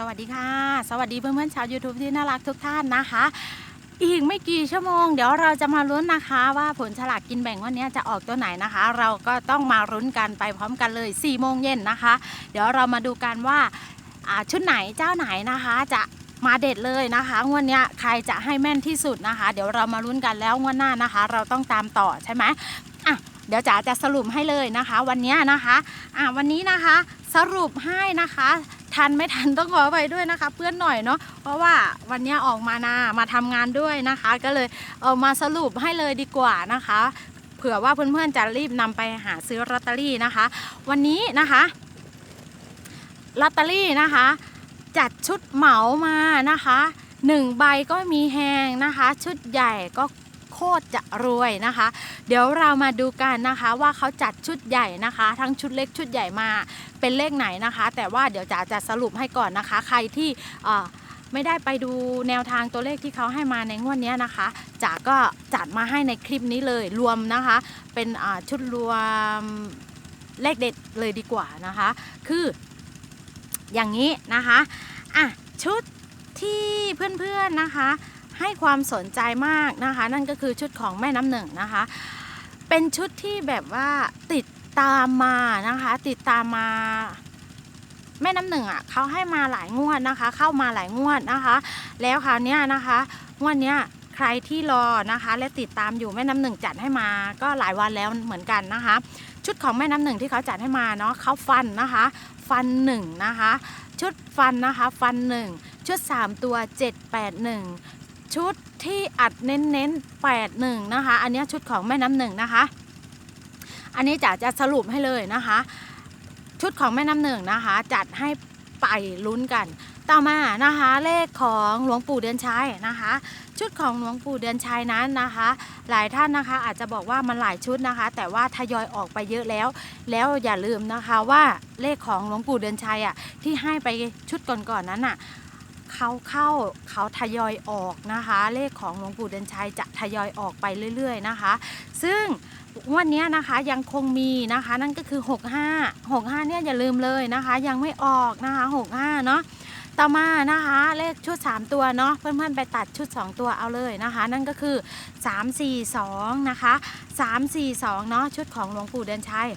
สวัสดีค่ะ สวัสดีเพื่อนๆชาว YouTube ที่น่ารักทุกท่านนะคะ อีกไม่กี่ชั่วโมง เดี๋ยวเราจะมาลุ้นนะคะว่าผลฉลากกินแบ่งวันนี้จะออกตัวไหนนะคะ เราก็ต้องมาลุ้นกันไปพร้อมกันเลย4ี่โมงเย็นนะคะ เดี๋ยวเรามาดูกันว่าชุดไหนเจ้าไหนนะคะจะมาเด็ดเลยนะคะงวดนี้ใครจะให้แม่นที่สุดนะคะ เดี๋ยวเรามาลุ้นกันแล้วงวดหน้านะคะ เราต้องตามต่อใช่ไหมอะเดี๋ยวจ๋าจะสรุปให้เลยนะคะ วันนี้นะคะอะวันนี้นะคะสรุปให้นะคะ ทันไม่ทันต้องขอไปด้วยนะคะ เพื่อนหน่อยเนาะเพราะว่าวันนี้ออกมานามาทำงานด้วยนะคะ ก็เลยเอามาสรุปให้เลยดีกว่านะคะ เผื่อว่าเพื่อนๆจะรีบนำไปหาซื้อลอตเตอรี่นะคะ วันนี้นะคะลอตเตอรี่นะคะ จัดชุดเหมามานะคะหนึ่งใบก็มีแหงนะคะ ชุดใหญ่ก็ คตรจะรวยนะคะ เดี๋ยวเรามาดูกันนะคะว่าเขาจัดชุดใหญ่นะคะ ทั้งชุดเล็กชุดใหญ่มาเป็นเลขไหนนะคะ แต่ว่าเดี๋ยวจ๋าจะสรุปให้ก่อนนะคะ ใครที่ไม่ได้ไปดูแนวทางตัวเลขที่เขาให้มาในงวดนี้นะคะจ๋าก็จัดมาให้ในคลิปนี้เลยรวมนะคะ เป็นชุดรวมเลขเด็ดเลยดีกว่านะคะ คืออย่างนี้นะคะอะชุดที่เพื่อนๆนะคะ ให้ความสนใจมากนะคะ นั่นก็คือชุดของแม่น้ำหนึ่งนะคะ เป็นชุดที่แบบว่าติดตามมานะคะ ติดตามมาแม่น้ำหนึ่งอะเขาให้มาหลายงวดนะคะ เข้ามาหลายงวดนะคะ แล้วคราวนี้นะคะงวดเนี้ยใครที่รอนะคะ และติดตามอยู่แม่น้ำหนึ่งจัดให้มาก็หลายวันแล้วเหมือนกันนะคะ ชุดของแม่น้ำหนึ่งที่เขาจัดให้มาเนาะเขาฟันนะคะ ฟันหนึ่งนะคะ ชุดฟันนะคะ ฟันหนึ่งชุด 3 ตัว 781 ชุดที่อัดเน้นเน้นๆ81นะคะ อันนี้ชุดของแม่น้ำหนึ่งนะคะ อันนี้จ๋าจะสรุปให้เลยนะคะ ชุดของแม่น้ำหนึ่งนะคะ จัดให้ไปลุ้นกัน ต่อมานะคะ เลขของหลวงปู่เดือนชัยนะคะ ชุดของหลวงปู่เดือนชัยนั้นนะคะ หลายท่านนะคะอาจจะบอกว่ามันหลายชุดนะคะ แต่ว่าทยอยออกไปเยอะแล้ว แล้วอย่าลืมนะคะว่าเลขของหลวงปู่เดือนชัยอะที่ให้ไปชุดก่อนๆนั้นอะ เขาเข้าเขาทยอยออกนะคะ เลขของหลวงปู่เดือนชัยจะทยอยออกไปเรื่อยๆนะคะ ซึ่งวันนี้นะคะยังคงมีนะคะนั่นก็คือ 65 65เนี่ยอย่าลืมเลยนะคะ ยังไม่ออกนะคะ 65 เนาะต่อมานะคะเลขชุด 3 ตัวเนาะเพื่อนๆไปตัดชุด 2 ตัวเอาเลยนะคะ นั่นก็คือ 342 นะคะ 342 เนาะชุดของหลวงปู่เดือนชัย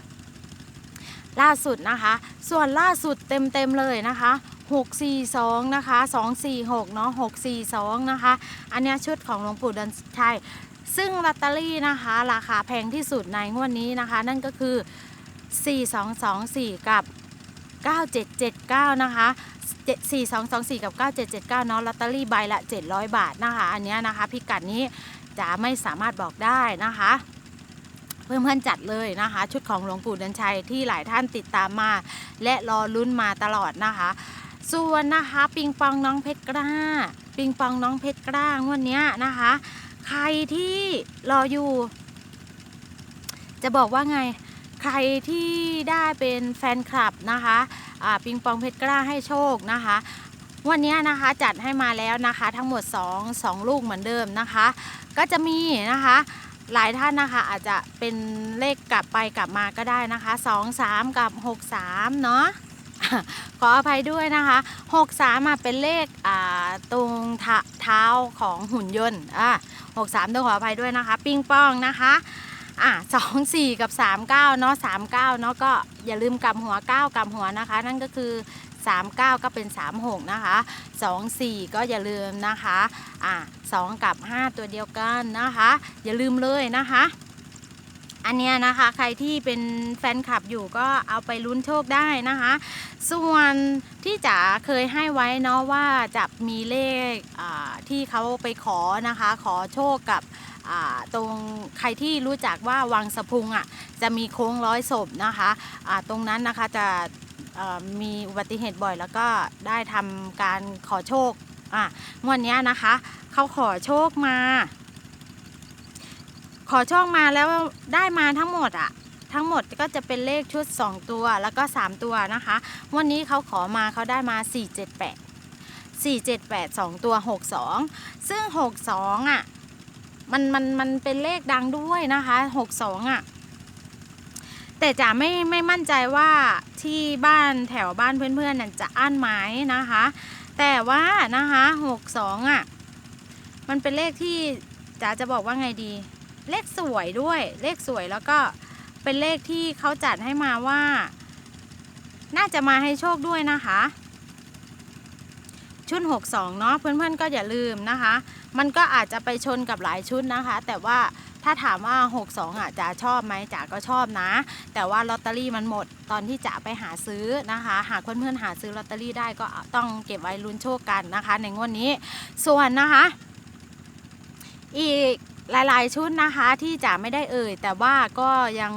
ล่าสุดนะคะ ส่วนล่าสุดเต็มๆเลยนะคะ 642 นะคะ 246 เนาะ642 นะคะ อันนี้ชุดของหลวงปู่ดือนชัยซึ่งลอตเตอรี่นะคะ ราคาแพงที่สุดในงวดนี้นะคะ นั่นก็คือ 4224 กับ 9779 นะคะ4224 กับ 9779 เนาะลอตเตอรี่ใบละ 700 บาทนะคะ อันนี้นะคะพิกัดนี้จะไม่สามารถบอกได้นะคะเพื่อนเพื่อนๆจัดเลยนะคะ ชุดของหลวงปู่ดินชัยที่หลายท่านติดตามมา และรอลุ้นมาตลอดนะคะ ส่วนนะคะ ปิงปองน้องเพชรกล้า ปิงปองน้องเพชรกล้างวันนี้นะคะ ใครที่รออยู่ จะบอกว่าไง ใครที่ได้เป็นแฟนคลับนะคะปิงปองเพชรกล้าให้โชคนะคะ วันนี้นะคะจัดให้มาแล้วนะคะทั้งหมด 2 2 ลูกเหมือนเดิมนะคะ ก็จะมีนะคะหลายท่านนะคะอาจจะเป็นเลขกลับไปกลับมาก็ได้นะคะ 2 3 กับ 6 3 เนาะ ขออภัยด้วยนะคะ6 3มาเป็นเลขอ่าตรงเท้าของหุ่นยนต์อะ6 3ต้องขออภัยด้วยนะคะ ปิ้งป้องนะคะอะ2 4กับ3 9เก้าเนาะ3 9เก้าเนาะก็อย่าลืมกำหัว9กำหัวนะคะ นั่นก็คือ 39 ก็เป็น 36 นะคะ 24 ก็อย่าลืมนะคะอะ2กับ 5 ตัวเดียวกันนะคะ อย่าลืมเลยนะคะ อันเนี้ยนะคะใครที่เป็นแฟนคลับอยู่ก็เอาไปลุ้นโชคได้นะคะ ส่วนที่จ๋าเคยให้ไว้เนาะว่าจะมีเลขที่เขาไปขอนะคะ ขอโชคกับตรงใครที่รู้จักว่าวังสะพุงอะจะมีโค้งร้อยศพนะคะอ่าตรงนั้นนะคะจะมีอุบัติเหตุบ่อยแล้วก็ได้ทำการขอโชคอะงวดเนี้นะคะ เขาขอโชคมา ขอโชคมาแล้วได้มาทั้งหมดอะทั้งหมดก็จะเป็นเลขชุด 2 ตัวแล้วก็ 3 ตัวนะคะ วันนี้เขาขอมาเขาได้มา 478 478 2 ตัว 62 ซึ่ง 62 อะ มันมันมันเป็นเลขดังด้วยนะคะ 62 อะ แต่จ๋าไม่ไม่มั่นใจว่าที่บ้านแถวบ้านเพื่อนๆน่ะจะอั้นไหมนะคะ แต่ว่านะคะหกสองอะ มันเป็นเลขที่จ๋าจะบอกว่าไงดี เลขสวยด้วย เลขสวยแล้วก็เป็นเลขที่เขาจัดให้มาว่า น่าจะมาให้โชคด้วยนะคะ ชุด 62 เนาะเพื่อนๆก็อย่าลืมนะคะ มันก็อาจจะไปชนกับหลายชุดนะคะ แต่ว่าถ้าถามว่า 62อะจ๋าชอบไหมจ๋าก็ชอบนะ แต่ว่าลอตเตอรี่มันหมดตอนที่จ๋าไปหาซื้อนะคะ หากเพื่อนๆหาซื้อลอตเตอรี่ได้ก็ต้องเก็บไว้ลุ้นโชคกันนะคะ ในงวดนี้ ส่วนนะคะ อีก หลายๆ ชุดนะคะที่จ๋าไม่ได้เอ่ย แต่ว่าก็ยัง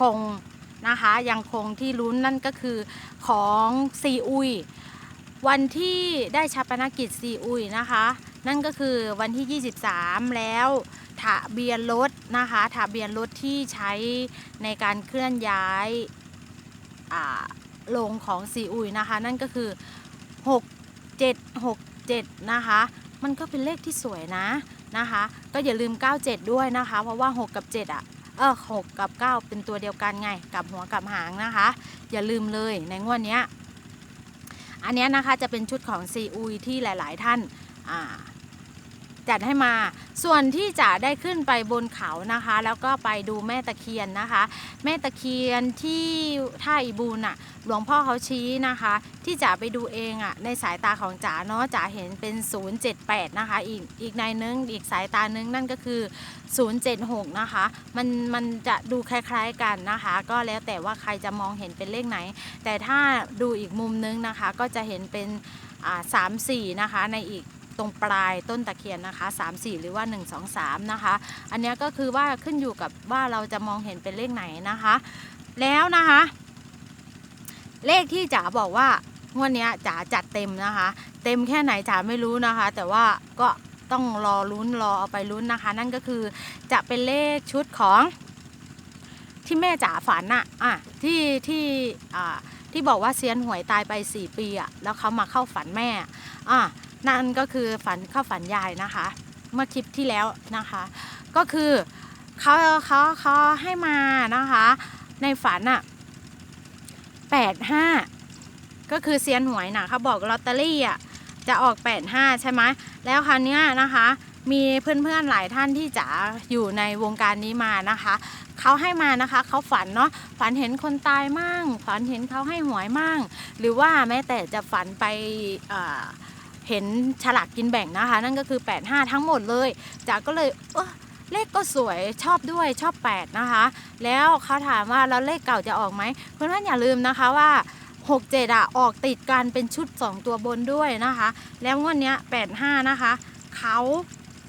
คงนะคะยังคงที่ลุ้นนั่นก็คือของซีอุย วันที่ได้ชาปนกิจซีอุยนะคะ นั่นก็คือวันที่ 23 แล้วทะเบียนรถนะคะทะเบียนรถที่ใช้ในการเคลื่อนย้ายลงของซีอุยนะคะ นั่นก็คือ 6767 นะคะ มันก็เป็นเลขที่สวยนะ นะคะ ก็อย่าลืม 97 ด้วยนะคะ เพราะว่า 6 กับ 7 อะ เออ6กับ 9 เป็นตัวเดียวกันไงกลับหัวกลับหางนะคะ อย่าลืมเลยในงวดนี้อันนี้นะคะจะเป็นชุดของซีอุยที่หลาย ๆ ท่านอ่า จัดให้มา ส่วนที่จะได้ขึ้นไปบนเขานะคะ แล้วก็ไปดูแม่ตะเคียนนะคะ แม่ตะเคียนที่ท่าอีบูนอะหลวงพ่อเขาชี้นะคะ ที่จ๋าไปดูเองอะในสายตาของจ๋าเนาะจ๋าเห็นเป็น 078 นะคะ อีกอีกในนึงอีกสายตานึงนั่นก็คือ 076 นะคะ มันมันจะดูคล้ายๆกันนะคะ ก็แล้วแต่ว่าใครจะมองเห็นเป็นเลขไหน แต่ถ้าดูอีกมุมนึงนะคะ ก็จะเห็นเป็นอ่าสามสี่นะคะในอีก ตรงปลายต้นตะเคียนนะคะ3 4 หรือว่า 1 2 3 นะคะ อันนี้ก็คือว่าขึ้นอยู่กับว่าเราจะมองเห็นเป็นเลขไหนนะคะ แล้วนะคะ เลขที่จ๋าบอกว่างวดนี้จ๋าจัดเต็มนะคะ เต็มแค่ไหนจ๋าไม่รู้นะคะ แต่ว่าก็ต้องรอลุ้นรอเอาไปลุ้นนะคะ นั่นก็คือจะเป็นเลขชุดของที่แม่จ๋าฝันอะอะที่ที่อ่าที่บอกว่าเซียนหวยตายไป 4 ปีอะแล้วเขามาเข้าฝันแม่อะ นั่นก็คือฝันเข้าฝันยายนะคะ เมื่อคลิปที่แล้วนะคะ ก็คือเขาเขาเขาให้มานะคะ ในฝันอะแปดห้าก็คือเซียนหวยนะเขาบอกลอตเตอรี่อะจะออก 85 ใช่ไหมแล้วคราวเนี้ยนะคะ มีเพื่อนๆหลายท่านที่จะอยู่ในวงการนี้มานะคะ เขาให้มานะคะ เขาฝันเนาะ ฝันเห็นคนตายมั่ง ฝันเห็นเขาให้หวยมั่ง หรือว่าแม้แต่จะฝันไป เห็นฉลากกินแบ่งนะคะ นั่นก็คือ 85 ทั้งหมดเลยจ๋าก็เลยเออเลขก็สวยชอบด้วยชอบ 8 นะคะ แล้วเขาถามว่าแล้วเลขเก่าจะออกไหมเพื่อนๆอย่าลืมนะคะว่า 67อะออกติดกันเป็นชุด 2 ตัวบนด้วยนะคะ แล้วงวดเนี้ย85 นะคะเขา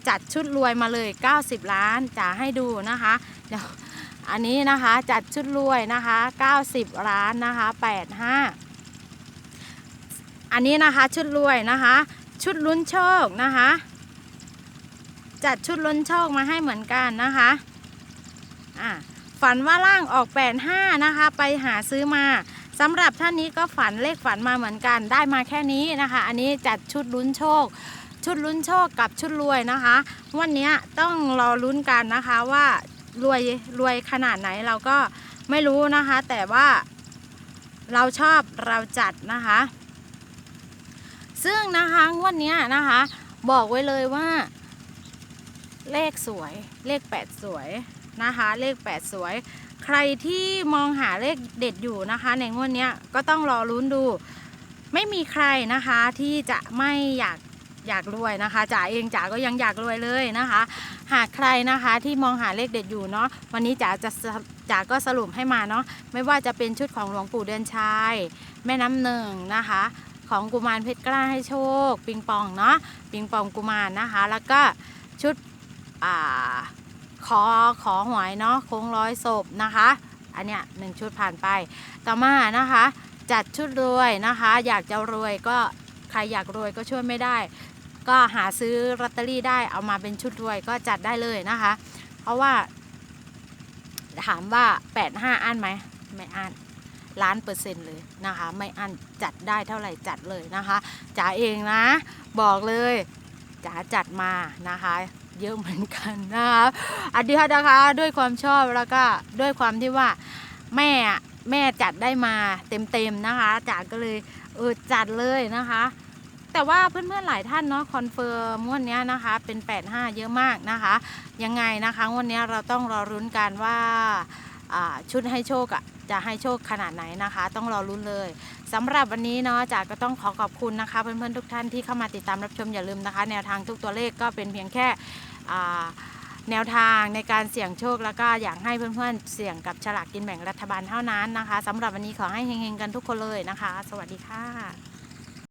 จัดชุดรวยมาเลย 90 ล้านจะให้ดูนะคะเดี๋ยวอันนี้นะคะจัดชุดรวยนะคะ 90 ล้านนะคะ 85 อันนี้นะคะชุดรวยนะคะ ชุดลุ้นโชคนะคะ จัดชุดลุ้นโชคมาให้เหมือนกันนะคะอะฝันว่าล่างออก 85 นะคะ ไปหาซื้อมาสำหรับท่านนี้ก็ฝันเลขฝันมาเหมือนกัน ได้มาแค่นี้นะคะ อันนี้จัดชุดลุ้นโชค ชุดลุ้นโชคกับชุดรวยนะคะ วันนี้ต้องรอลุ้นกันนะคะว่ารวยรวยขนาดไหนเราก็ไม่รู้นะคะ แต่ว่าเราชอบเราจัดนะคะ ซึ่งนะคะงวันนี้นะคะ บอกไว้เลยว่า เลขสวย เลข8สวยนะคะ เลข8สวย ใครที่มองหาเลขเด็ดอยู่นะคะ ในงวดนี้ก็ต้องรอลุ้นดู ไม่มีใครนะคะที่จะไม่อยากอยากรวยนะคะจ๋าเองจ๋าก็ยังอยากรวยเลยนะคะ หากใครนะคะที่มองหาเลขเด็ดอยู่เนาะวันนี้จ๋าจะจ๋าก็สรุปให้มาเนาะไม่ว่าจะเป็นชุดของหลวงปู่เดือนชัยแม่น้ำหนึ่งนะคะ ของกุมารเพชรกล้าให้โชค ปิงปองเนาะปิงปองกุมารนะคะ แล้วก็ชุดอ่าขอขอหวยเนาะโค้งร้อยศพนะคะ อันเนี้ยหนึ่งชุดผ่านไป ต่อมานะคะ จัดชุดรวยนะคะ อยากจะรวยก็ใครอยากรวยก็ช่วยไม่ได้ ก็หาซื้อลอตเตอรี่ได้เอามาเป็นชุดรวยก็จัดได้เลยนะคะ เพราะว่า ถามว่า 85อันไหมไม่อัน ล้านเปอร์เซ็นต์เลยนะคะ ไม่อันจัดได้เท่าไหร่จัดเลยนะคะจ๋าเองนะ บอกเลยจ๋าจัดมานะคะ เยอะเหมือนกันนะคะอันเดียวนะคะด้วยความชอบแล้วก็ด้วยความที่ว่าแม่แม่จัดได้มาเต็มๆนะคะจ๋าก็เลยเออจัดเลยนะคะแต่ว่าเพื่อนๆหลายท่านเนาะคอนเฟิร์มงวดนี้นะคะเป็น 85 เยอะมากนะคะ ยังไงนะคะงวดนี้เราต้องรอรุ้นกันว่า ชุดให้โชคอะจะให้โชคขนาดไหนนะคะ ต้องรอรุ้นเลยสำหรับวันนี้เนาะจ๋าก็ต้องขอขอบคุณนะคะ เพื่อนๆทุกท่านที่เข้ามาติดตามรับชมอย่าลืมนะคะ แนวทางทุกตัวเลขก็เป็นเพียงแค่แนวทางในการเสี่ยงโชคแล้วก็อยากให้เพื่อนๆเสี่ยงกับฉลากกินแบ่งรัฐบาลเท่านั้นนะคะสำหรับวันนี้ขอให้เฮงๆกันทุกคนเลยนะคะ สวัสดีค่ะ